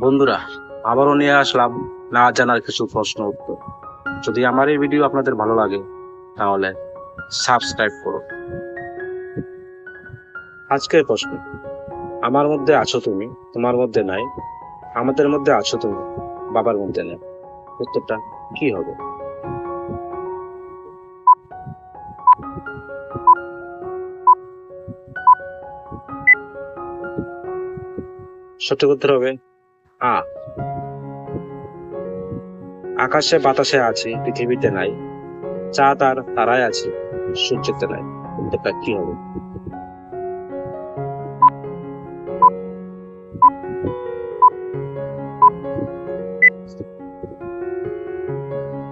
বন্ধুরা, আবারও নিয়ে আসলাম না জানার কিছু প্রশ্ন উত্তর। যদি আমার এই ভিডিও আপনাদের ভালো লাগে, তাহলে সাবস্ক্রাইব করুন। আজকের প্রশ্ন, আমার মধ্যে আছো তুমি, তোমার মধ্যে নাই, আমাদের মধ্যে আছো তুমি, বাবার মধ্যে নেই। উত্তরটা কি হবে? সঠিক উত্তর হবে আ। আকাশে বাতাসে আছে, পৃথিবীতে নাই। চাঁদ আর তারায় আছে, সূর্যেতে নাই। উত্তরটা কি হবে?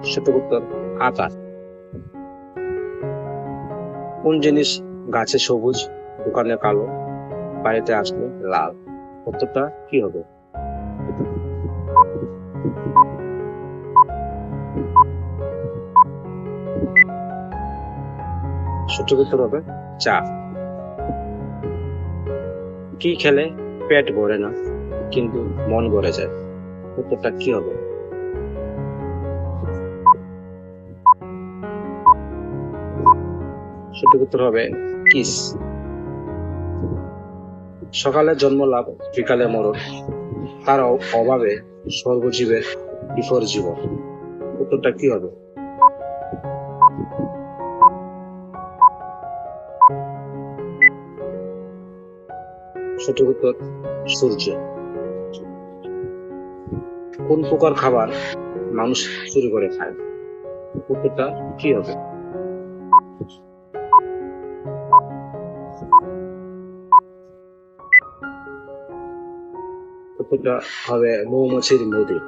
সঠিক উত্তর, আকাশ। কোন জিনিস গাছে সবুজ দোকানে কালো, বাড়িতে আসলে লাল? উত্তরটা কি হবে? সঠিক উত্তর হবে? চা। কি খেলে পেট ভরে না, কিন্তু মন ভরে যায়? উত্তরটা কি হবে? সঠিক উত্তর হবে কিস। সকালে জন্ম লাভ, বিকালে মরণ। তার অভাবে সর্বজীবের বিফর জীবন উত্তরটা কি হবে? সঠিক সূর্য কোন প্রকার খাবার মানুষ চুরি করে খায়? উত্তরটা কি হবে? উত্তরটা হবে মৌমাছির মধু।